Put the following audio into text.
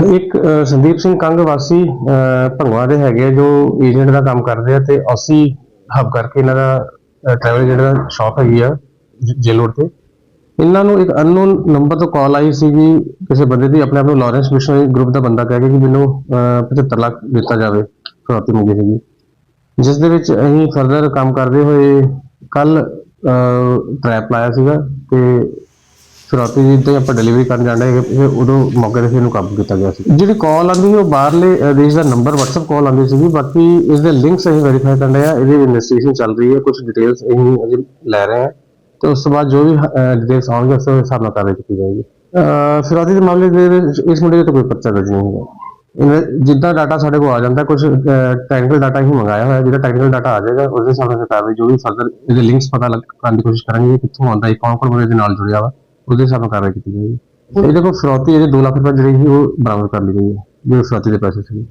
ਇੱਕ ਸੰਦੀਪ ਸਿੰਘ ਕੰਗ ਵਾਸੀ ਭੰਗਵਾ ਦੇ ਹੈਗੇ ਜੋ ਏਜੰਟ ਦਾ ਕੰਮ ਕਰਦੇ ਆ ਤੇ ਅਸੀਂ ਹੱਬ ਕਰਕੇ ਇਹਨਾਂ ਦਾ ਟਰੈਵਲ ਏਜੰਟ ਸ਼ਾਪ ਹੈਗੀ ਆ ਜੇਲ ਤੇ। ਇਹਨਾਂ ਨੂੰ ਇੱਕ ਅਨਨੋਨ ਨੰਬਰ ਤੋਂ ਕਾਲ ਆਈ ਸੀਗੀ ਕਿਸੇ ਬੰਦੇ ਦੀ ਆਪਣੇ ਆਪ ਨੂੰ ਲਾਰੈਂਸ ਮਿਸ਼ਨਰੀ ਗਰੁੱਪ ਦਾ ਬੰਦਾ ਕਹਿ ਕੇ ਕਿ ਮੈਨੂੰ 75 ਲੱਖ ਦਿੱਤਾ ਜਾਵੇ ਫਰੋਤੀ ਮੰਗੀ ਸੀਗੀ ਜਿਸ ਦੇ ਵਿੱਚ ਅਸੀਂ ਫਰਦਰ ਕੰਮ ਕਰਦੇ ਹੋਏ ਕੱਲ ਟਰੈਪ ਲਾਇਆ ਸੀਗਾ ਤੇ ਫਿਰੌਤੀ ਦੀ ਤੇ ਆਪਾਂ ਡਿਲੀਵਰੀ ਕਰਨ ਜਾਂਦੇ ਹੈਗੇ ਫਿਰ ਉਦੋਂ ਮੌਕੇ ਤੇ ਫਿਰ ਇਹਨੂੰ ਕਾਬੂ ਕੀਤਾ ਗਿਆ ਸੀ। ਜਿਹੜੀ ਕਾਲ ਆਉਂਦੀ ਸੀ ਉਹ ਬਾਹਰਲੇ ਦੇਸ਼ ਦਾ ਨੰਬਰ WhatsApp ਕਾਲ ਆਉਂਦੀ ਸੀਗੀ, ਬਾਕੀ ਇਸ ਦੇ ਲਿੰਕਸ ਅਸੀਂ ਵੈਰੀਫਾਈ ਕਰ ਰਹੇ ਆ ਇਹਦੀ ਇਨਵੈਸਟੀਗੇਸ਼ਨ ਚੱਲ ਰਹੀ ਹੈ ਕੁਝ ਡਿਟੇਲਸ ਅਸੀਂ ਅਜੇ ਲੈ ਰਹੇ ਹਾਂ ਤੇ ਉਸ ਤੋਂ ਬਾਅਦ ਜੋ ਵੀ ਡਿਟੇਲਸ ਆਉਣਗੇ ਉਸ ਹਿਸਾਬ ਨਾਲ ਕਾਰਵਾਈ ਕੀਤੀ ਜਾਏਗੀ। ਫਿਰੌਤੀ ਦੇ ਮਾਮਲੇ ਦੇ ਵਿੱਚ ਇਸ ਮੁੰਡੇ ਦੇ ਕੋਈ ਪਰਚਾ ਦਰਜ ਨਹੀਂ ਹੈਗਾ ਜਿੱਦਾਂ ਡਾਟਾ ਸਾਡੇ ਕੋਲ ਆ ਜਾਂਦਾ ਕੁਝ ਟੈਕਨੀਕਲ ਡਾਟਾ ਹੀ ਮੰਗਾਇਆ ਹੋਇਆ ਜਿਹੜਾ ਟੈਕਨੀਕਲ ਡਾਟਾ ਆ ਜਾਏਗਾ ਉਸ ਦੇ ਹਿਸਾਬ ਨਾਲ ਕਾਰਵਾਈ ਜੋ ਵੀ ਫਰਦਰ ਇਹਦੇ ਲਿੰਕਸ ਪਤਾ ਲੱਗ, ਕਰਨ ਦੀ ਕੋਸ਼ਿਸ਼ ਕਰਾਂਗੇ ਕਿ ਕਿੱਥੋਂ ਆਉਂਦਾ ਹੈ ਕੌਣ ਕੌਣ ਬੰਦੇ ਦੇ ਨਾਲ ਜੁੜਿਆ ਵਾ। ਉਹਦੇ ਹਿਸਾਬ ਨਾਲ ਕਾਰਵਾਈ ਕੀਤੀ ਜਾਏਗੀ ਇਹਦੇ ਕੋਲ ਫਰੌਤੀ ਇਹਦੇ 2 ਲੱਖ ਰੁਪਏ ਜਿਹੜੀ ਸੀ ਉਹ ਬਰਾਮਦ ਕਰ ਲਈ ਗਈ ਹੈ ਜੋ ਫਰੌਤੀ ਦੇ ਪੈਸੇ ਸੀ